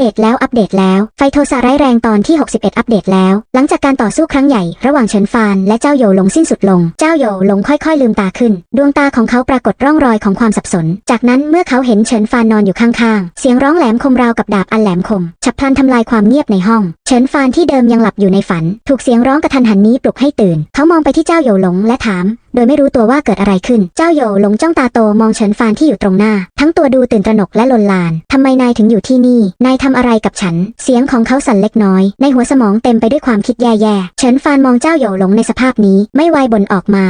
เดตแล้วอัปเดตแล้ว ไฟโทสาร้ายแรงตอนที่ 61 อัปเดตแล้ว หลังจากการต่อสู้ครั้งใหญ่ระหว่างเฉินฟานและเจ้าโยหลงสิ้นสุดลง เจ้าโยหลงค่อยๆ ลืมตาขึ้น ดวงตาของเขาปรากฏร่องรอยของความสับสน จากนั้นเมื่อเขาเห็นเฉินฟานนอนอยู่ข้างๆ เสียงร้องแหลมคมราวกับดาบอันแหลมคม ฉับพลันทำลายความเงียบในห้อง เฉินฟานที่เดิมยังหลับอยู่ในฝัน ถูกเสียงร้องกระทันหันนี้ปลุกให้ตื่น เขามองไปที่เจ้าโยหลงและถาม โดยไม่รู้ตัวว่าเกิดอะไรขึ้น เจ้าโยหลงจ้องตาโตมองเฉินฟานที่อยู่ตรงหน้า ทั้งตัวดูตื่นตระหนกและลนลาน ทำไมนายถึงอยู่ที่นี่ นายทำอะไรกับฉัน เสียงของเขาสั่นเล็กน้อย ในหัวสมองเต็มไปด้วยความคิดแย่ๆ เฉินฟานมองเจ้าโยหลงในสภาพนี้ ไม่ไวบ่นออกมา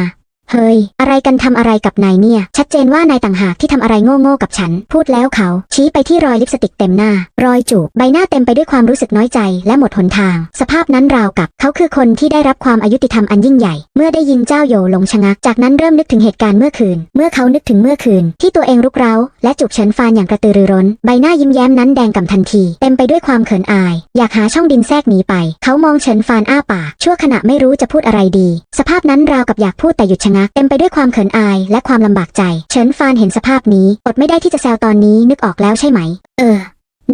เฮ้ย อะไรกันทำอะไรกับนายเนี่ย ชัดเจนว่านายต่างหากที่ทำอะไรโง่ๆกับฉัน พูดแล้วเขา ชี้ไปที่รอยลิปสติกเต็มหน้า รอยจูบใบหน้าเต็มไปด้วยความรู้สึกน้อยใจและหมดหนทาง สภาพนั้นราวกับ เขาคือคนที่ได้รับความอายุติธรรมอันยิ่งใหญ่ เมื่อได้ยินเจ้าโยหลงชะงัก จากนั้นเริ่มนึกถึงเหตุการณ์เมื่อคืน เมื่อเขานึกถึงเมื่อคืน ที่ตัวเองรุกเร้า และจูบเฉินฟานอย่างกระตือรือร้น ใบหน้ายิ้มแย้มนั้นแดงก่ำทันที เต็มไปด้วยความเขินอาย อยากหาช่องดินแทรกหนีไป เขามองเฉินฟานอ้าปากชั่วขณะไม่รู้จะพูดอะไรดี สภาพนั้นราวกับอยากพูดแต่หยุดชะงักเต็มไปด้วยความเขินอายและความลำบากใจ เฉินฟานเห็นสภาพนี้อดไม่ได้ที่จะแซวตอนนี้นึกออกแล้วใช่ไหม เออ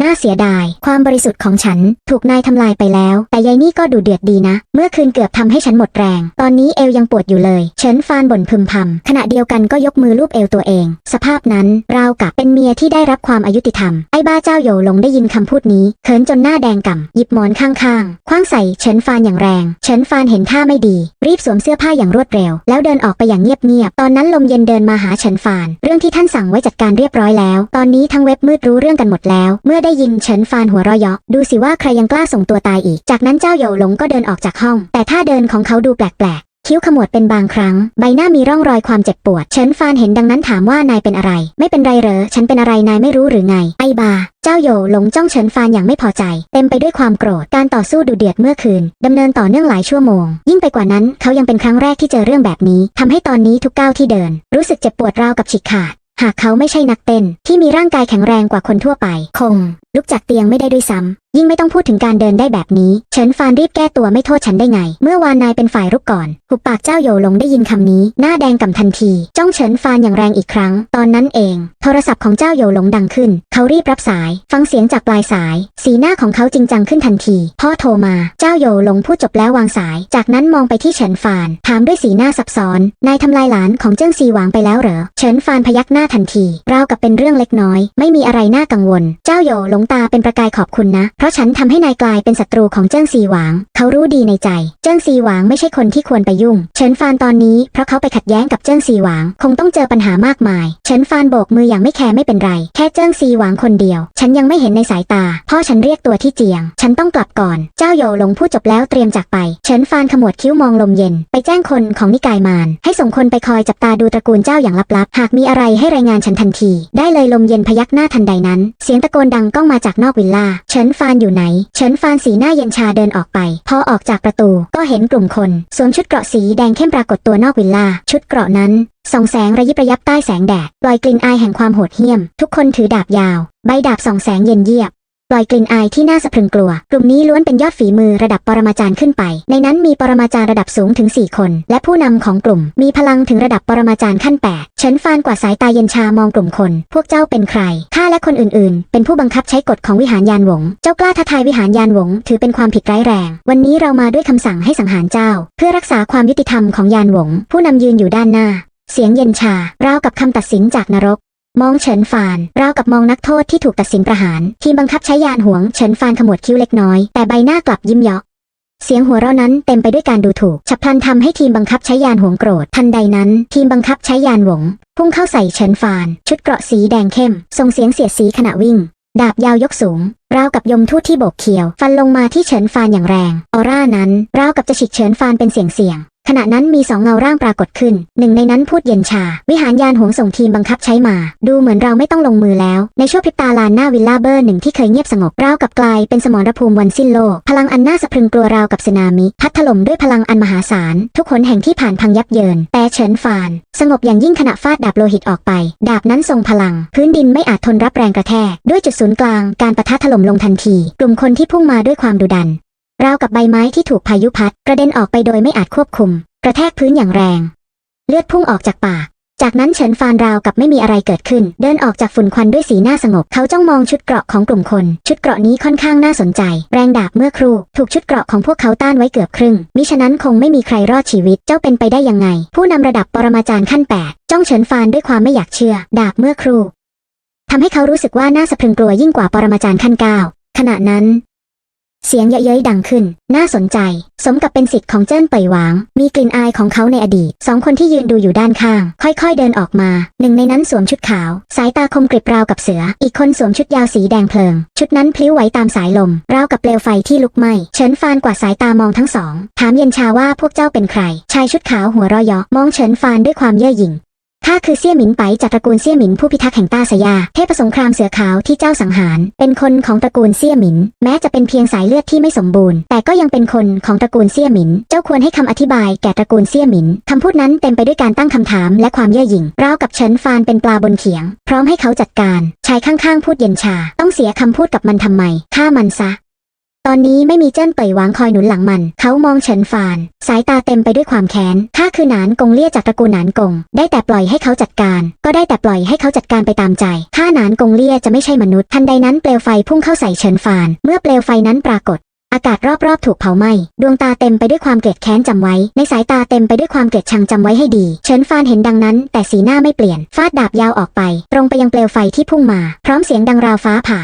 น่าเสียดาย ความบริสุทธิ์ของฉันถูกนายทำลายไปแล้ว แต่ยายนี่ก็ดูเดือดดีนะ เมื่อคืนเกือบทำให้ฉันหมดแรง ตอนนี้เอวยังปวดอยู่เลย เฉินฟานบ่นพึมพำขณะเดียวกันก็ยกมือลูบเอวตัวเอง สภาพนั้นราวกับเป็นเมียที่ได้รับความอายุติธรรม ไอ้บ้าเจ้าโหยหลงได้ยินคำพูดนี้เขินจนหน้าแดงก่ำหยิบหมอนข้างๆคว้างใส่เฉินฟานอย่างแรง เฉินฟานเห็นท่าไม่ดี รีบสวมเสื้อผ้าอย่างรวดเร็ว แล้วเดินออกไปอย่างเงียบๆตอนนั้นลมเย็นเดินมาหาเฉินฟาน เรื่องที่ท่านสั่งไว้จัดการเรียบร้อยแล้ว ตอนนี้ทั้งเว็บมืดรู้เรื่องกันหมดแล้ว เมื่อได้ยินเฉินฟานหัวเราะเยาะดูสิว่าใครยังกล้าส่งตัวตายอีก จากนั้นเจ้าโหยหลงก็เดินออกจากห้อง แต่ท่าเดินของเขาดูแปลกๆ คิ้วขมวดเป็นบางครั้ง ใบหน้ามีร่องรอยความเจ็บปวด เฉินฟานเห็นดังนั้นถามว่านายเป็นอะไร ไม่เป็นไรเหรอ ฉันเป็นอะไรนายไม่รู้หรือไง ไอบา เจ้าโยหลงจ้องเฉินฟานอย่างไม่พอใจ เต็มไปด้วยความโกรธ การต่อสู้ดุเดือดเมื่อคืนดำเนินต่อเนื่องหลายชั่วโมง ยิ่งไปกว่านั้นเขายังเป็นครั้งแรกที่เจอเรื่องแบบนี้ทำให้ตอนนี้ทุกก้าวที่เดิน รู้สึกเจ็บปวดราวกับฉีกขาด หากเขาไม่ใช่นักเต้นที่มีร่างกายแข็งแรงกว่าคนทั่วไป คง ลุกจากเตียงไม่ได้ด้วยซ้ำยิ่งไม่ต้องพูดถึงการเดินได้แบบนี้ เฉินฟานรีบแก้ตัวไม่โทษฉันได้ไง เมื่อวานนายเป็นฝ่ายรุกก่อน หุบปากเจ้าโยหลงได้ยินคำนี้ หน้าแดงก่ำทันที จ้องเฉินฟานอย่างแรงอีกครั้ง ตอนนั้นเอง โทรศัพท์ของเจ้าโยหลงดังขึ้น เขารีบรับสาย ฟังเสียงจากปลายสาย สีหน้าของเขาจริงจังขึ้นทันที พ่อโทรมา เจ้าโยหลงพูดจบแล้ววางสาย จากนั้นมองไปที่เฉินฟาน ถามด้วยสีหน้าซับซ้อน นายทำลายหลานของเจิ้งซีหวางไปแล้วเหรอ เฉินฟานพยักหน้าทันที ราวกับเป็นเรื่องเล็กน้อย ไม่มีอะไรน่ากังวล เจ้าโยหลงตาเป็นประกายขอบคุณนะเพราะฉันทำให้นายกลายเป็นศัตรูของเจิ้งซีหวาง เขารู้ดีในใจ เจิ้งซีหวางไม่ใช่คนที่ควรไปยุ่ง เฉินฟานตอนนี้เพราะเขาไปขัดแย้งกับเจิ้งซีหวาง คงต้องเจอปัญหามากมาย เฉินฟานโบกมืออย่างไม่แคร์ไม่เป็นไร แค่เจิ้งซีหวางคนเดียว ฉันยังไม่เห็นในสายตา พ่อฉันเรียกตัวที่เจียง ฉันต้องกลับก่อน เจ้าโยหลงพูดจบแล้วเตรียมจากไป เฉินฟานขมวดคิ้วมองลมเย็น ไปแจ้งคนของนิกายมาร ให้ส่งคนไปคอยจับตาดูตระกูลเจ้าอย่างลับๆ หากมีอะไรให้รายงานฉันทันที ได้เลยลมเย็นพยักหน้าทันใดนั้น เสียงตะโกนดังก้องมาจากนอกวิลล่า เฉินฟานอยู่ไหน เฉินฟานสีหน้าเย็นชาเดินออกไป พอออกจากประตูก็เห็นกลุ่มคนสวมชุดเกราะสีแดงเข้มปรากฏตัวนอกวิลล่า ชุดเกราะนั้นส่องแสงระยิบระยับใต้แสงแดดปล่อยกลิ่นอายแห่งความโหดเหี้ยม ทุกคนถือดาบยาว ใบดาบส่องแสงเย็นเยียบ ปล่อยกลิ่นอายที่น่าสะพรึงกลัว กลุ่มนี้ล้วนเป็นยอดฝีมือระดับปรมาจารย์ขึ้นไป ในนั้นมีปรมาจารย์ระดับสูงถึง 4 คน และผู้นำของกลุ่ม มีพลังถึงระดับปรมาจารย์ขั้น8เฉินฟานกว่าสายตาเย็นชามองกลุ่มคน พวกเจ้าเป็นใคร ข้าและคนอื่นๆ เป็นผู้บังคับใช้กฎของวิหารยานหวง เจ้ากล้าท้าทายวิหารยานหวง ถือเป็นความผิดร้ายแรง วันนี้เรามาด้วยคำสั่งให้สังหารเจ้า เพื่อรักษาความยุติธรรมของยานหวง ผู้นำยืนอยู่ด้านหน้าเสียงเย็นชาราวกับคำตัดสินจากนรก มองเฉินฟาน ราวกับมองนักโทษที่ถูกตัดสินประหาร ทีมบังคับใช้ยานหวงเฉินฟานขมวดคิ้วเล็กน้อย แต่ใบหน้ากลับยิ้มเยาะเสียงหัวเราะนั้นเต็มไปด้วยการดูถูก ฉับพลันทำให้ทีมบังคับใช้ยานหวงโกรธ ทันใดนั้น ทีมบังคับใช้ยานหวง พุ่งเข้าใส่เฉินฟาน ชุดเกราะสีแดงเข้ม ส่งเสียงเสียดสีขณะวิ่ง ดาบยาวยกสูง ราวกับยมทูตที่โบกเขียว ฟันลงมาที่เฉินฟานอย่างแรง ออร่านั้น ราวกับจะฉีกเฉินฟานเป็นเสียงเสียง ขณะนั้นมีสองเงาร่างปรากฏขึ้น หนึ่งในนั้นพูดเย็นชา วิหารยานหงส่งทีมบังคับใช้มา ดูเหมือนเราไม่ต้องลงมือแล้ว ในช่วงพริบตาลานหน้าวิลล่าเบอร์หนึ่งที่เคยเงียบสงบราวกับกลายเป็นสมรภูมิวันสิ้นโลก พลังอันน่าสะพรึงกลัวราวกับสึนามิ พัดถล่มด้วยพลังอันมหาศาล ทุกขนแห่งที่ผ่านพังยับเยิน แต่เฉินฟาน สงบอย่างยิ่งขณะฟาดดาบโลหิตออกไป ดาบนั้นทรงพลัง พื้นดินไม่อาจทนรับแรงกระแทกด้วยจุดศูนย์กลาง การปะทะถล่มลงทันที กลุ่มคนที่พุ่งมาด้วยความดุดัน ราวกับใบไม้ที่ถูกพายุพัดกระเด็นออกไปโดยไม่อาจควบคุม กระแทกพื้นอย่างแรง เลือดพุ่งออกจากปาก จากนั้นเฉินฟานราวกับไม่มีอะไรเกิดขึ้น เดินออกจากฝุ่นควันด้วยสีหน้าสงบ เขาจ้องมองชุดเกราะของกลุ่มคน ชุดเกราะนี้ค่อนข้างน่าสนใจ แรงดาบเมื่อครู่ถูกชุดเกราะของพวกเขาต้านไว้เกือบครึ่ง มิฉะนั้นคงไม่มีใครรอดชีวิตเจ้าเป็นไปได้ยังไง ผู้นำระดับปรมาจารย์ขั้นแปดจ้องเฉินฟานด้วยความไม่อยากเชื่อ ดาบเมื่อครู่ทำให้เขารู้สึกว่าน่าสะพรึงกลัวยิ่งกว่าปรมาจารย์ขั้นเก้าขณะนั้น เสียงเยอะๆดังขึ้น น่าสนใจ สมกับเป็นสิทธิ์ของเจิ้นเป่ยหวาง มีกลิ่นอายของเขาในอดีต สองคนที่ยืนดูอยู่ด้านข้าง ค่อยๆเดินออกมา หนึ่งในนั้นสวมชุดขาว สายตาคมกริบราวกับเสือ อีกคนสวมชุดยาวสีแดงเพลิง ชุดนั้นพลิ้วไหวตามสายลม ราวกับเปลวไฟที่ลุกไหม้ เฉินฟานกว่าดสายตามองทั้งสอง ถามเย็นชาว่าพวกเจ้าเป็นใคร ชายชุดขาวหัวเรอยอมองเฉินฟานด้วยความเย่อหยิ่ง ข้าคือเซี่ยหมินไปจากตระกูลเซี่ยหมินผู้พิทักษ์แห่งต้าสยา เทพสงครามเสือขาวที่เจ้าสังหาร เป็นคนของตระกูลเซี่ยหมิน แม้จะเป็นเพียงสายเลือดที่ไม่สมบูรณ์ แต่ก็ยังเป็นคนของตระกูลเซี่ยหมิน เจ้าควรให้คำอธิบายแก่ตระกูลเซี่ยหมินคำพูดนั้นเต็มไปด้วยการตั้งคำถามและความเย่อหยิ่งราวกับเฉินฟานเป็นปลาบนเขียง พร้อมให้เขาจัดการชายข้างๆ พูดเย็นชา ต้องเสียคำพูดกับมันทำไมฆ่ามันซะ ตอนนี้ไม่มีเจิ้นเป่ยหวางคอยหนุนหลังมัน เขามองเฉินฟาน สายตาเต็มไปด้วยความแค้นข้าคือหนานกงเลี่ยจากตระกูลหนานกง ได้แต่ปล่อยให้เขาจัดการ ก็ได้แต่ปล่อยให้เขาจัดการไปตามใจถ้าหนานกงเลี่ยจะไม่ใช่มนุษย์ทันใดนั้นเปลวไฟพุ่งเข้าใส่เฉินฟาน เมื่อเปลวไฟนั้นปรากฏอากาศรอบๆ ถูกเผาไหม้ ดวงตาเต็มไปด้วยความเกลียดแค้นจำไว้ ในสายตาเต็มไปด้วยความเกลียดชังจำไว้ให้ดี เฉินฟานเห็นดังนั้น แต่สีหน้าไม่เปลี่ยน ฟาดดาบยาวออกไป ตรงไปยังเปลวไฟที่พุ่งมา พร้อมเสียงดังราวฟ้าผ่า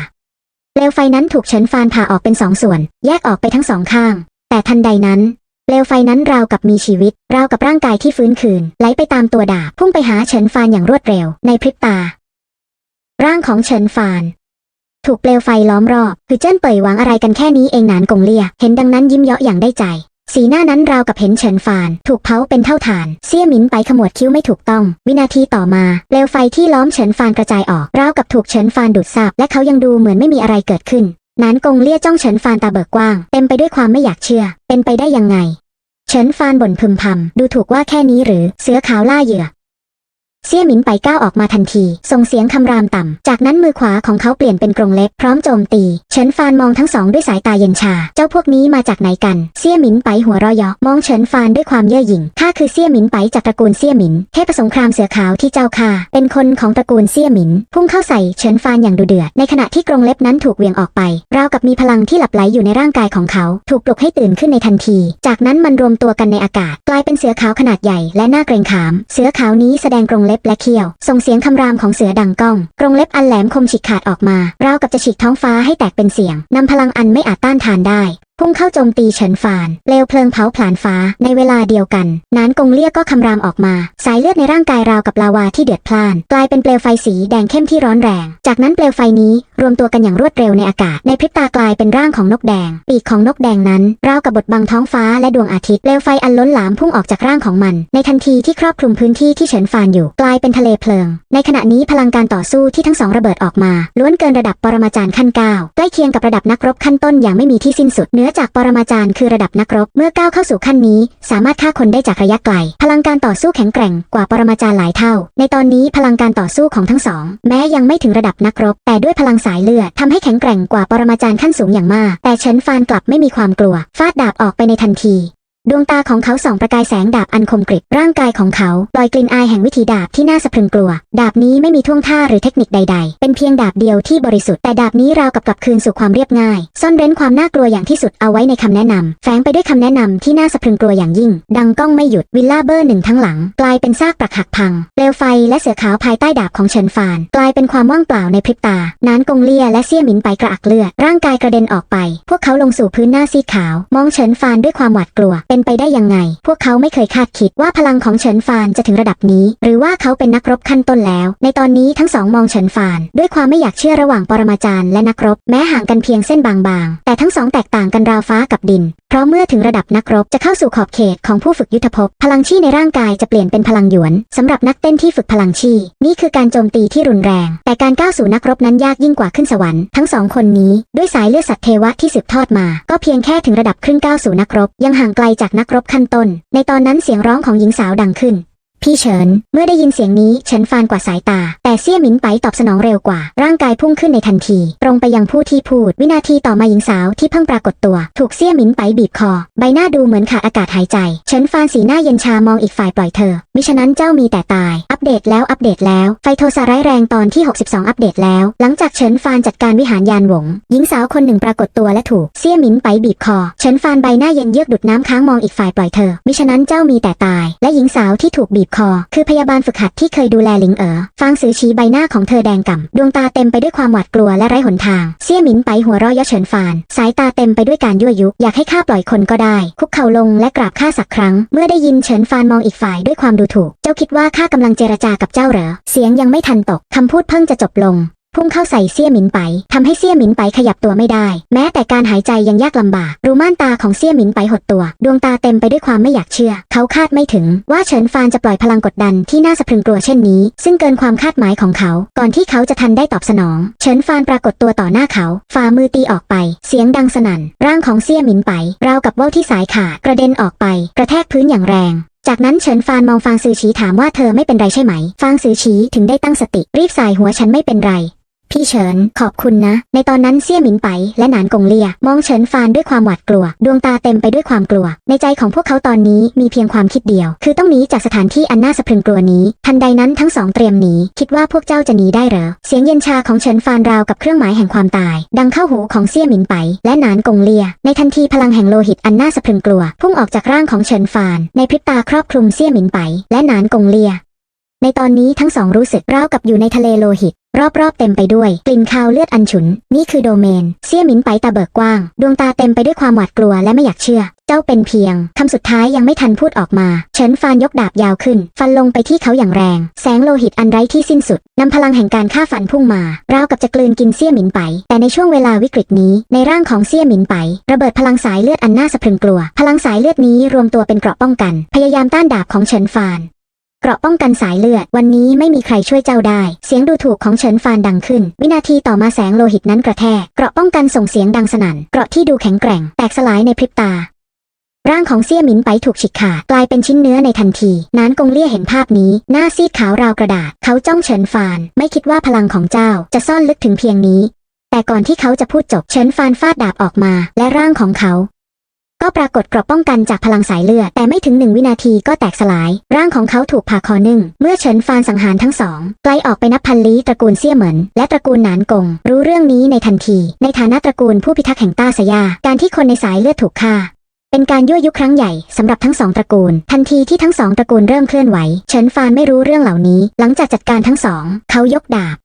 เปลวไฟนั้นถูกเฉินฟานผ่าออกเป็นสองส่วน แยกออกไปทั้งสองข้าง แต่ทันใดนั้นเปลวไฟนั้นราวกับมีชีวิต ราวกับร่างกายที่ฟื้นคืน ไหลไปตามตัวดาบพุ่งไปหาเฉินฟานอย่างรวดเร็ว ในพริบตา ร่างของเฉินฟาน ถูกเปลวไฟล้อมรอบ คือเจิ้นเป่ยวางอะไรกันแค่นี้เองหนานกงเลีย เห็นดังนั้นยิ้มเยาะอย่างได้ใจ สีหน้านั้นราวกับเห็นเฉินฟาน ถูกเผาเป็นเท่าฐาน เซี่ยหมินไปขมวดคิ้วไม่ถูกต้อง วินาทีต่อมาเปลวไฟที่ล้อมเฉินฟานกระจายออก ราวกับถูกเฉินฟานดูดซับและเขายังดูเหมือนไม่มีอะไรเกิดขึ้นนานกงเลี่ยจ้องเฉินฟานตาเบิกกว้าง เต็มไปด้วยความไม่อยากเชื่อ เป็นไปได้ยังไง เฉินฟานบ่นพึมพำดูถูกว่าแค่นี้หรือเสือขาวล่าเหยื่อ เซี่ยหมินไปก้าวออกมาทันที ส่งเสียงคำรามต่ำ จากนั้นมือขวาของเขาเปลี่ยนเป็นกรงเล็บพร้อมโจมตี เฉินฟานมองทั้งสองด้วยสายตาเย็นชา เจ้าพวกนี้มาจากไหนกัน เซี่ยหมินไปหัวเรอยอมองเฉินฟานด้วยความเย่อหยิ่งข้าคือเซี่ยหมินไปจากตระกูลเซี่ยหมิน เทพสงครามเสือขาวที่เจ้าค่าเป็นคนของตระกูลเซี่ยหมิน พุ่งเข้าใส่เฉินฟานอย่างดุเดือด ในขณะที่กรงเล็บนั้นถูกเวียงออกไป ราวกับมีพลังที่หลับไหลอยู่ในร่างกายของเขา ถูกปลุกให้ตื่นขึ้นในทันที จากนั้นมันรวมตัวกันในอากาศ กลายเป็นเสือขาวขนาดใหญ่และหน่าเกรงขาม เสือขาวนี้แสดงกรงเล็บและเขี้ยว ส่งเสียงคำรามของเสือดังก้อง กรงเล็บอันแหลมคมฉีกขาดออกมาราวกับจะฉีกท้องฟ้าให้แตกเป็นเสียงนำพลังอันไม่อาจต้านทานได้พุ่งเข้าโจมตีเฉินฟานเปลวเพลิงเผาผลาญฟ้าในเวลาเดียวกัน นานกงเลี่ยก็คำรามออกมา สายเลือดในร่างกายราวกับลาวาที่เดือดพล่าน กลายเป็นเปลวไฟสีแดงเข้มที่ร้อนแรง จากนั้นเปลวไฟนี้ รวมตัวกันอย่างรวดเร็วในอากาศ ในพริบตากลายเป็นร่างของนกแดง ปีกของนกแดงนั้นราวกับบดบังท้องฟ้าและดวงอาทิตย์เปลวไฟอันล้นหลามพุ่งออกจากร่างของมัน ในทันทีที่ครอบคลุมพื้นที่ที่เฉินฟานอยู่ กลายเป็นทะเลเพลิง ในขณะนี้พลังการต่อสู้ที่ทั้งสองระเบิดออกมา ล้วนเกินระดับปรมาจารย์ขั้นเก้าใกล้เคียงกับระดับนักรบขั้นต้นอย่างไม่มีที่สิ้นสุดเหนือจากปรมาจารย์คือระดับนักรบเมื่อก้าวเข้าสู่ขั้นนี้ สามารถฆ่าคนได้จากระยะไกล พลังการต่อสู้แข็งแกร่งกว่าปรมาจารย์หลายเท่า ในตอนนี้พลังการต่อสู้ของทั้งสอง แม้ยังไม่ถึงระดับนักรบ แต่ด้วยพลังสายเลือดทำให้แข็งแกร่งกว่าปรมาจารย์ขั้นสูงอย่างมาก แต่เฉินฟานกลับไม่มีความกลัว ฟาดดาบออกไปในทันที ดวงตาของเขาส่องประกายแสงดาบอันคมกริบร่างกายของเขาลอยกลิ่นอายแห่งวิถีดาบที่น่าสะพรึงกลัว ดาบนี้ไม่มีท่วงท่าหรือเทคนิคใด ๆ เป็นเพียงดาบเดียวที่บริสุทธิ์แต่ดาบนี้ราวกับกลับคืนสู่ความเรียบง่าย ซ่อนเร้นความน่ากลัวอย่างที่สุดเอาไว้ในคำแนะนำแฝงไปด้วยคำแนะนำที่น่าสะพรึงกลัวอย่างยิ่ง ดังก้องไม่หยุดวิลล่าเบอร์หนึ่งทั้งหลัง กลายเป็นซากปรักหักพังเปลวไฟและเสือขาวภายใต้ดาบของเฉินฟาน กลายเป็นความว่างเปล่าในพริบตานานกงเลียและเซี่ยหมินไปกระอักเลือดร่างกายกระเด็นออกไป พวกเขาลงสู่พื้นหน้าซีขาว มองเฉินฟานด้วยความหวาดกลัวเป็นไปได้ยังไง พวกเขาไม่เคยคาดคิดว่าพลังของเฉินฟานจะถึงระดับนี้ หรือว่าเขาเป็นนักรบขั้นต้นแล้ว ในตอนนี้ทั้งสองมองเฉินฟาน ด้วยความไม่อยากเชื่อระหว่างปรมาจารย์และนักรบ แม้ห่างกันเพียงเส้นบางๆ แต่ทั้งสองแตกต่างกันราวฟ้ากับดิน เพราะเมื่อถึงระดับนักรบจะเข้าสู่ขอบเขตของผู้ฝึกยุทธภพ พลังชีในร่างกายจะเปลี่ยนเป็นพลังหยวนสำหรับนักเต้นที่ฝึกพลังชีนี่คือการโจมตีที่รุนแรง แต่การก้าวสู่นักรบนั้นยากยิ่งกว่าขึ้นสวรรค์ทั้งสองคนนี้ด้วยสายเลือดสัตว์เทวะที่สืบทอดมา ก็เพียงแค่ถึงระดับครึ่งก้าวสู่นักรบ ยังห่างไกลจากจากนักรบขั้นต้น ในตอนนั้นเสียงร้องของหญิงสาวดังขึ้น พี่เฉิน เมื่อได้ยินเสียงนี้เฉินฟานกว่าสายตา แต่เซี่ยหมินไปตอบสนองเร็วกว่า ร่างกายพุ่งขึ้นในทันที ตรงไปยังผู้ที่พูด วินาทีต่อมาหญิงสาวที่เพิ่งปรากฏตัว ถูกเซี่ยหมินไปบีบคอ ใบหน้าดูเหมือนขาดอากาศหายใจ เฉินฟานสีหน้าเย็นชามองอีกฝ่ายปล่อยเธอ มิฉะนั้นเจ้ามีแต่ตาย อัปเดตแล้วอัปเดตแล้ว ไฟโทสาร้ายแรงตอนที่ 62 อัปเดตแล้ว หลังจากเฉินฟานจัดการวิหารยานหวง หญิงสาวคนหนึ่งปรากฏตัวและถูกเซี่ยหมินไปบีบคอ เฉินฟานใบหน้าเย็นเยือกดุดน้ำค้างมองอีกฝ่ายปล่อยเธอ มิฉะนั้นเจ้ามีแต่ตาย และหญิงสาวที่ถูกบีบคอ คือพยาบาลฝึกหัดที่เคยดูแลหลิงเอ๋อฟางซือชี้ใบหน้าของเธอแดงก่ำดวงตาเต็มไปด้วยความหวาดกลัวและไร้หนทาง เสี่ยหมินไปหัวเราะเยาะเฉินฟาน สายตาเต็มไปด้วยการยั่วยุ อยากให้ข้าปล่อยคนก็ได้ คุกเข่าลงและกราบข้าสักครั้ง เมื่อได้ยินเฉินฟานมองอีกฝ่ายด้วยความดูถูก เจ้าคิดว่าข้ากำลังเจรจากับเจ้าเหรอ เสียงยังไม่ทันตกคำพูดเพิ่งจะจบลง พุ่งเข้าใส่เซี่ยหมินไปทำให้เซี่ยหมินไปขยับตัวไม่ได้ แม้แต่การหายใจยังยากลำบาก รูม่านตาของเซี่ยหมินไปหดตัว ดวงตาเต็มไปด้วยความไม่อยากเชื่อ เขาคาดไม่ถึงว่าเฉินฟานจะปล่อยพลังกดดันที่น่าสะพรึงกลัวเช่นนี้ ซึ่งเกินความคาดหมายของเขา ก่อนที่เขาจะทันได้ตอบสนอง เฉินฟานปรากฏตัวต่อหน้าเขา ฝ่ามือตีออกไป เสียงดังสนั่น ร่างของเซี่ยหมินไป ราวกับว่าวที่สายขาดกระเด็นออกไป กระแทกพื้นอย่างแรงจากนั้นเฉินฟานมองฟางซือฉีถามว่าเธอไม่เป็นไรใช่ไหม ฟางซือฉีถึงได้ตั้งสติรีบสายหัวฉันไม่เป็นไร พี่เฉิน ขอบคุณนะ ในตอนนั้นเซี่ยหมินไป และหนานกงเลีย มองเฉินฟานด้วยความหวาดกลัว ดวงตาเต็มไปด้วยความกลัว ในใจของพวกเขาตอนนี้มีเพียงความคิดเดียว คือต้องหนีจากสถานที่อันน่าสะพรึงกลัวนี้ ทันใดนั้นทั้งสองเตรียมหนี คิดว่าพวกเจ้าจะหนีได้หรอ เสียงเย็นชาของเฉินฟานราวกับเครื่องหมายแห่งความตาย ดังเข้าหูของเซี่ยหมินไป และหนานกงเลีย ในทันทีพลังแห่งโลหิตอันน่าสะพรึงกลัว พุ่งออกจากร่างของเฉินฟาน ในพริบตาครอบคลุมเซี่ยหมินไป และหนานกงเลียในตอนนี้ทั้งสองรู้สึกราวกับอยู่ในทะเลโลหิต รอบๆเต็มไปด้วยกลิ่นคาวเลือดอันฉุน นี่คือโดเมน เซี่ยหมินไปตาเบิกกว้าง ดวงตาเต็มไปด้วยความหวาดกลัวและไม่อยากเชื่อ เจ้าเป็นเพียงคำสุดท้ายยังไม่ทันพูดออกมา เฉินฟานยกดาบยาวขึ้น ฟันลงไปที่เขาอย่างแรง แสงโลหิตอันไร้ที่สิ้นสุดนำพลังแห่งการฆ่าฟันพุ่งมาราวกับจะกลืนกินเซี่ยหมินไป แต่ในช่วงเวลาวิกฤตนี้ ในร่างของเซี่ยหมินไป ระเบิดพลังสายเลือดอันน่าสะพรึงกลัว พลังสายเลือดนี้รวมตัวเป็นเกราะป้องกัน พยายามต้านดาบของเฉินฟาน เกราะป้องกันสายเลือด วันนี้ไม่มีใครช่วยเจ้าได้ เสียงดูถูกของเฉินฟานดังขึ้น วินาทีต่อมาแสงโลหิตนั้นกระแทก เกราะป้องกันส่งเสียงดังสนั่น เกราะที่ดูแข็งแกร่ง แตกสลายในพริบตา ร่างของเซี่ยหมินไปถูกฉีกขาดกลายเป็นชิ้นเนื้อในทันที นานกงเลี่ยเห็นภาพนี้ หน้าซีดขาวราวกระดาษ เขาจ้องเฉินฟาน ไม่คิดว่าพลังของเจ้าจะซ่อนลึกถึงเพียงนี้ แต่ก่อนที่เขาจะพูดจบ เฉินฟานฟาดดาบออกมา และร่างของเขา ก็ปรากฏกราะป้องกันจากพลังสายเลือด แต่ไม่ถึงหนึ่งวินาทีก็แตกสลาย ร่างของเขาถูกผ่าคอนึ่ง เมื่อเฉินฟานสังหารทั้งสองไกลออกไปนับพันลี้ตระกูลเซี่ยเหมินและตระกูลหนานกง รู้เรื่องนี้ในทันที ในฐานะตระกูลผู้พิทักษ์แห่งต้าสยา การที่คนในสายเลือดถูกฆ่าเป็นการยั่วยุครั้งใหญ่สำหรับทั้งสองตระกูล ทันทีที่ทั้งสองตระกูลเริ่มเคลื่อนไหว เฉินฟานไม่รู้เรื่องเหล่านี้ หลังจากจัดการทั้งสอง เขายกดาบ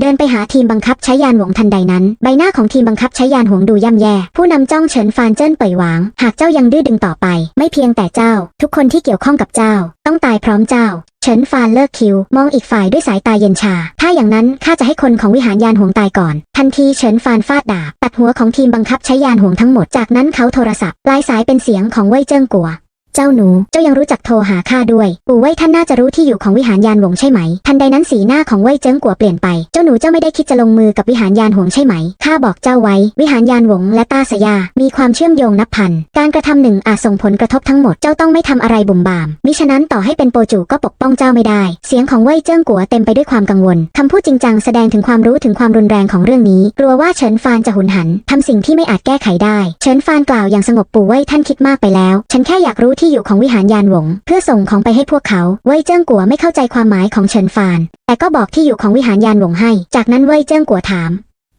เดินไปหาทีมบังคับใช้ยานหวงทันใดนั้น ใบหน้าของทีมบังคับใช้ยานหวงดูย่ำแย่ ผู้นำจ้องเฉินฟานเจิ้นเป่ยหวาง หากเจ้ายังดื้อดึงต่อไป ไม่เพียงแต่เจ้า ทุกคนที่เกี่ยวข้องกับเจ้า ต้องตายพร้อมเจ้า เฉินฟานเลิกคิว มองอีกฝ่ายด้วยสายตาเย็นชา ถ้าอย่างนั้นข้าจะให้คนของวิหารยานหวงตายก่อน ทันทีเฉินฟานฟาดดาบตัดหัวของทีมบังคับใช้ยานหวงทั้งหมดจากนั้นเขาโทรศัพท์ปลายสายเป็นเสียงของเว่ยเจิ้งกัว เจ้าหนู เจ้ายังรู้จักโทรหาข้าด้วย ปู่เว่ยท่านน่าจะรู้ที่อยู่ของวิหารยานหวงใช่ไหม ทันใดนั้นสีหน้าของเว่ยเจิ้งกัวเปลี่ยนไป เจ้าหนูเจ้าไม่ได้คิดจะลงมือกับวิหารยานหวงใช่ไหม ข้าบอกเจ้าไว้ วิหารยานหวงและตาสยา มีความเชื่อมโยงนับพัน การกระทำหนึ่งอาจส่งผลกระทบทั้งหมด เจ้าต้องไม่ทำอะไรบุ่มบาม มิฉะนั้นต่อให้เป็นโปจูก็ปกป้องเจ้าไม่ได้ เสียงของเว่ยเจิ้งกัวเต็มไปด้วยความกังวลคำพูดจริงจังแสดงถึงความรู้ถึงความรุนแรงของเรื่องนี้ กลัวว่าเฉินฟานจะหุนหันทำสิ่งที่ไม่อาจแก้ไขได้ เฉินฟานกล่าวอย่างสงบปู่เว่ยท่านคิดมากไปแล้ว ฉันแค่อยากรู้ที่ที่อยู่ของวิหารยานหวง เพื่อส่งของไปให้พวกเขา เว่ยเจิ้งกัวไม่เข้าใจความหมายของเฉินฟาน แต่ก็บอกที่อยู่ของวิหารยานหวงให้ จากนั้นเว่ยเจิ้งกัวถาม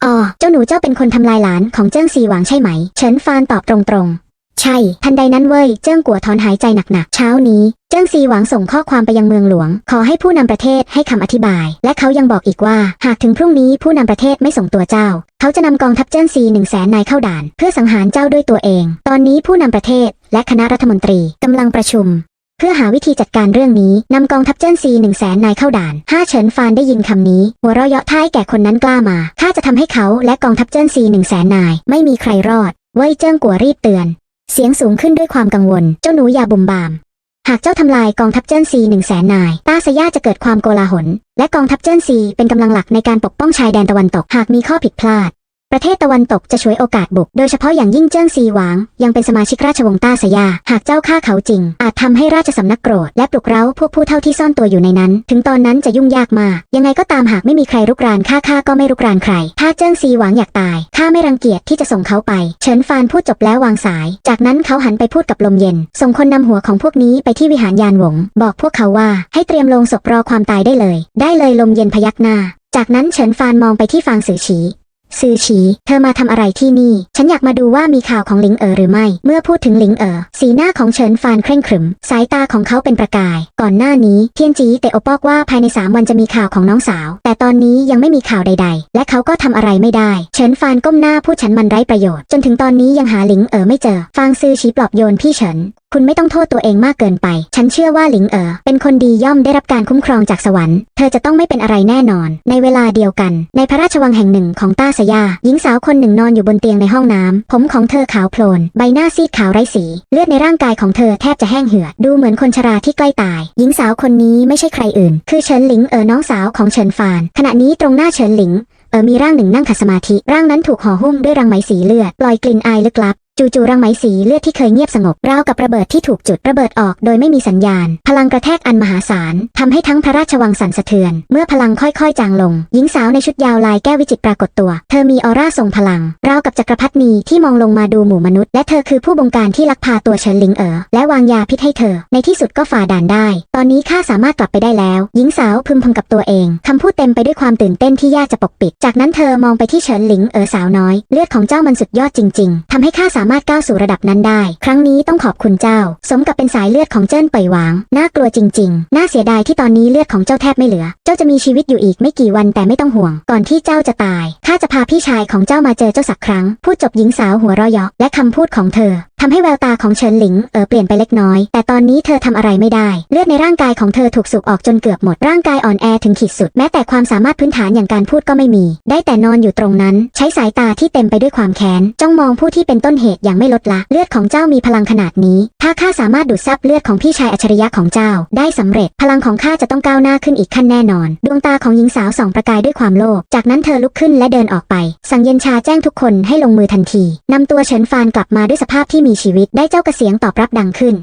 อ๋อเจ้าหนูเจ้าเป็นคนทำลายหลานของเจิ้งซีหวังใช่ไหม เฉินฟานตอบตรงๆ ใช่ ทันใดนั้นเว่ยเจิ้งกัวถอนหายใจหนักๆ เช้านี้ เจิ้งซีหวังส่งข้อความไปยังเมืองหลวง ขอให้ผู้นำประเทศให้คำอธิบาย และเขายังบอกอีกว่า หากถึงพรุ่งนี้ผู้นำประเทศไม่ส่งตัวเจ้า เขาจะนำกองทัพเจิ้งซีหนึ่งแสนนายเข้าด่าน เพื่อสังหารเจ้าด้วยตัวเอง ตอนนี้ผู้นำประเทศ และคณะรัฐมนตรีกำลังประชุมเพื่อหาวิธีจัดการเรื่องนี้ นำกองทัพเจิ้นซีหนึ่งแสนนายเข้าด่านห้าเฉินฟานได้ยินคำนี้ หัวเราะเยาะท้ายแก่คนนั้นกล้ามาข้าจะทำให้เขาและกองทัพเจิ้นซีหนึ่งแสนนาย ไม่มีใครรอด เว่ยเจิ้งกัวรีบเตือน เสียงสูงขึ้นด้วยความกังวล เจ้าหนูอย่าบุ่มบาม หากเจ้าทำลายกองทัพเจิ้นซีหนึ่งแสนนาย ต้าสย่าจะเกิดความโกลาหล และกองทัพเจิ้นซีเป็นกำลังหลักในการปกป้องชายแดนตะวันตก หากมีข้อผิดพลาด ประเทศตะวันตกจะฉวยโอกาสบุก โดยเฉพาะอย่างยิ่งเจิ้งซีหวาง ยังเป็นสมาชิกราชวงศ์ต้าสยา หากเจ้าฆ่าเขาจริง อาจทำให้ราชสำนักโกรธ และปลุกเร้าพวกผู้เท่าที่ซ่อนตัวอยู่ในนั้น ถึงตอนนั้นจะยุ่งยากมาก ยังไงก็ตามหากไม่มีใครรุกรานข้าข้าก็ไม่รุกรานใคร ถ้าเจิ้งซีหวางอยากตายข้าไม่รังเกียจที่จะส่งเขาไป เฉินฟานพูดจบแล้ววางสาย จากนั้นเขาหันไปพูดกับลมเย็น ส่งคนนำหัวของพวกนี้ไปที่วิหารยานหวง บอกพวกเขาว่าให้เตรียมลงศพรอความตายได้เลย ได้เลยลมเย็นพยักหน้าจากนั้นเฉินฟานมองไปที่ฟางสือฉี ซือฉี เธอมาทำอะไรที่นี่ ฉันอยากมาดูว่ามีข่าวของหลิงเอ๋อหรือไม่ เมื่อพูดถึงหลิงเอ๋อ สีหน้าของเฉินฟานเคร่งขรึม สายตาของเขาเป็นประกาย ก่อนหน้านี้เทียนจีแต่โอปอกว่าภายในสามวันจะมีข่าวของน้องสาว แต่ตอนนี้ยังไม่มีข่าวใด ๆ และเขาก็ทำอะไรไม่ได้ เฉินฟานก้มหน้าพูดฉันมันไร้ประโยชน์ จนถึงตอนนี้ยังหาหลิงเอ๋อไม่เจอ ฟางซือฉีปลอบโยนพี่เฉินคุณไม่ต้องโทษตัวเองมากเกินไป ฉันเชื่อว่าหลิงเอ๋อเป็นคนดีย่อมได้รับการคุ้มครองจากสวรรค์ เธอจะต้องไม่เป็นอะไรแน่นอน ในเวลาเดียวกัน ในพระราชวังแห่งหนึ่งของต้าสยา หญิงสาวคนหนึ่งนอนอยู่บนเตียงในห้องน้ำผมของเธอขาวโพลน ใบหน้าซีดขาวไร้สี เลือดในร่างกายของเธอแทบจะแห้งเหือด ดูเหมือนคนชราที่ใกล้ตาย หญิงสาวคนนี้ไม่ใช่ใครอื่น คือเฉินหลิงเอ๋อน้องสาวของเฉินฟาน ขณะนี้ตรงหน้าเฉินหลิงเออมีร่างหนึ่งนั่งขัดสมาธิ ร่างนั้นถูกห่อหุ้มด้วยรังไหมสีเลือด ปล่อยกลิ่นอายลึกลับ จู่ๆรังไหมสีเลือดที่เคยเงียบสงบราวกับระเบิดที่ถูกจุดระเบิดออกโดยไม่มีสัญญาณ พลังกระแทกอันมหาศาลทำให้ทั้งพระราชวังสั่นสะเทือน เมื่อพลังค่อยๆ จางลง หญิงสาวในชุดยาวลายแก้ววิจิตรปรากฏตัว เธอมีออร่าทรงพลังราวกับจักรพรรดินีที่มองลงมาดูหมู่มนุษย์ และเธอคือผู้บงการที่ลักพาตัวเฉินหลิงเอ๋อและวางยาพิษให้เธอ ในที่สุดก็ฝ่าด่านได้ ตอนนี้ข้าสามารถกลับไปได้แล้ว หญิงสาวพึมพำกับตัวเองคำพูดเต็มไปด้วยความตื่นเต้นที่ยากจะปกปิด จากนั้นเธอมองไปที่เฉินหลิงเอ๋อสาวน้อยเลือดของเจ้ามันสุดยอดจริง ๆทำให้ข้าสาามารถก้าวสู่ระดับนั้นได้ ครั้งนี้ต้องขอบคุณเจ้า สมกับเป็นสายเลือดของเจิ้นเป่ยหวาง น่ากลัวจริง ๆ น่าเสียดายที่ตอนนี้เลือดของเจ้าแทบไม่เหลือ เจ้าจะมีชีวิตอยู่อีกไม่กี่วันแต่ไม่ต้องห่วง ก่อนที่เจ้าจะตาย ข้าจะพาพี่ชายของเจ้ามาเจอเจ้าสักครั้ง พูดจบหญิงสาวหัวเราะเยาะและคำพูดของเธอทำให้แววตาของเฉินหลิงเออเปลี่ยนไปเล็กน้อย แต่ตอนนี้เธอทำอะไรไม่ได้ เลือดในร่างกายของเธอถูกสูบออกจนเกือบหมดร่างกายอ่อนแอถึงขีดสุด แม้แต่ความสามารถพื้นฐานอย่างการพูดก็ไม่มี ได้แต่นอนอยู่ตรงนั้น ใช้สายตาที่เต็มไปด้วยความแค้นจ้องมองผู้ที่เป็นต้นเหตุอย่างไม่ลดละ เลือดของเจ้ามีพลังขนาดนี้ ถ้าข้าสามารถดูดซับเลือดของพี่ชายอัจฉริยะของเจ้า ได้สำเร็จ พลังของข้าจะต้องก้าวหน้าขึ้นอีกขั้นแน่นอน ดวงตาของหญิงสาวส่องประกายด้วยความโลภจากนั้นเธอลุกขึ้นและเดินออกไป สั่งเย็นชาแจ้งทุกคนให้ลงมือทันทีนำตัวเฉินฟานกลับมาด้วยสภาพที่มีชีวิตได้เจ้ากระเสียงตอบรับดังขึ้น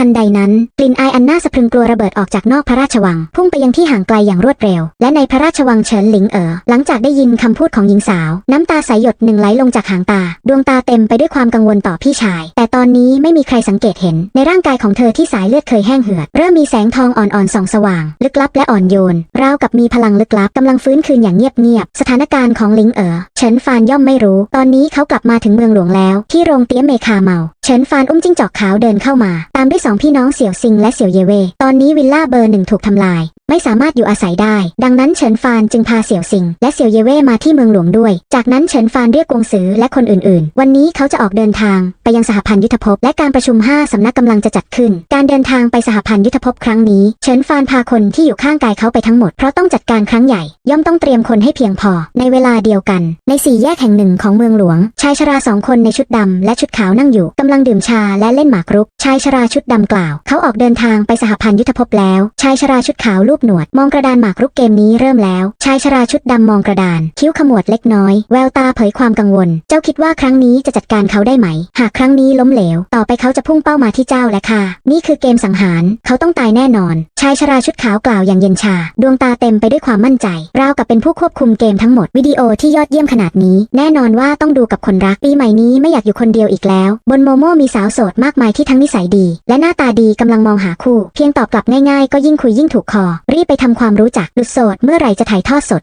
ทันใดนั้นกลิ่นอายอันน่าสะพรึงกลัวระเบิดออกจากนอกพระราชวัง พุ่งไปยังที่ห่างไกลอย่างรวดเร็ว และในพระราชวังเฉินหลิงเอ๋อหลังจากได้ยินคำพูดของหญิงสาว น้ำตาใสหยดหนึ่งไหลลงจากหางตา ดวงตาเต็มไปด้วยความกังวลต่อพี่ชาย แต่ตอนนี้ไม่มีใครสังเกตเห็น ในร่างกายของเธอที่สายเลือดเคยแห้งเหือด เริ่มมีแสงทองอ่อนๆส่องสว่าง ลึกลับและอ่อนโยนราวกับมีพลังลึกลับกำลังฟื้นคืนอย่างเงียบๆสถานการณ์ของหลิงเอ๋อเฉินฟานย่อมไม่รู้ ตอนนี้เขากลับมาถึงเมืองหลวงแล้ว ที่โรงเตี้ยเมคาเมาเฉินฟานอุ้มจิ้งจอกขาวเดินเข้ามา ตามด้วยสองพี่น้องเสี่ยวซิงและเสี่ยวเยเว อนนี้วิลล่าเบอร์หนึ่งถูกทำลาย ไม่สามารถอยู่อาศัยได้ ดังนั้นเฉินฟานจึงพาเสี่ยวซิง และเสี่ยวเยเว่มาที่เมืองหลวงด้วย จากนั้นเฉินฟานเรียกกวงซือและคนอื่นๆ วันนี้เขาจะออกเดินทางไปยังสหพันธ์ยุทธภพและการประชุม 5 สำนักกำลังจะจัดขึ้น การเดินทางไปสหพันธ์ยุทธภพครั้งนี้ เฉินฟานพาคนที่อยู่ข้างกายเขาไปทั้งหมด เพราะต้องจัดการครั้งใหญ่ ย่อมต้องเตรียมคนให้เพียงพอ ในเวลาเดียวกัน ในสี่แยกแห่งหนึ่งของเมืองหลวง ชายชราสองคนในชุดดำและชุดขาวนั่งอยู่กำลังดื่มชาและเล่นหมากรุก ชายชราชุดดำกล่าว เขาออกเดินทางไปสหพันธ์ยุทธภพแล้ว ชายชราชุดขาวลูบหนวด มองกระดานหมากรุกเกมนี้เริ่มแล้ว ชายชราชุดดำมองกระดาน คิ้วขมวดเล็กน้อย แววตาเผยความกังวล เจ้าคิดว่าครั้งนี้จะจัดการเขาได้ไหม หากครั้งนี้ล้มเหลว ต่อไปเขาจะพุ่งเป้ามาที่เจ้าและข้านี่คือเกมสังหาร เขาต้องตายแน่นอน ชายชราชุดขาวกล่าวอย่างเย็นชา ดวงตาเต็มไปด้วยความมั่นใจ ราวกับเป็นผู้ควบคุมเกมทั้งหมด วิดีโอที่ยอดเยี่ยมขนาดนี้ แน่นอนว่าต้องดูกับคนรัก ปีใหม่นี้ไม่อยากอยู่คนเดียวอีกแล้ว บนโมโมมีสาวโสดมากมายที่ทั้งนิสัยดี และหน้าตาดีกำลังมองหาคู่ เพียงตอบกลับง่ายๆ ก็ยิ่งคุยยิ่งถูกคอ รีบไปทำความรู้จักดุดโสด เมื่อไหร่จะถ่ายทอดสด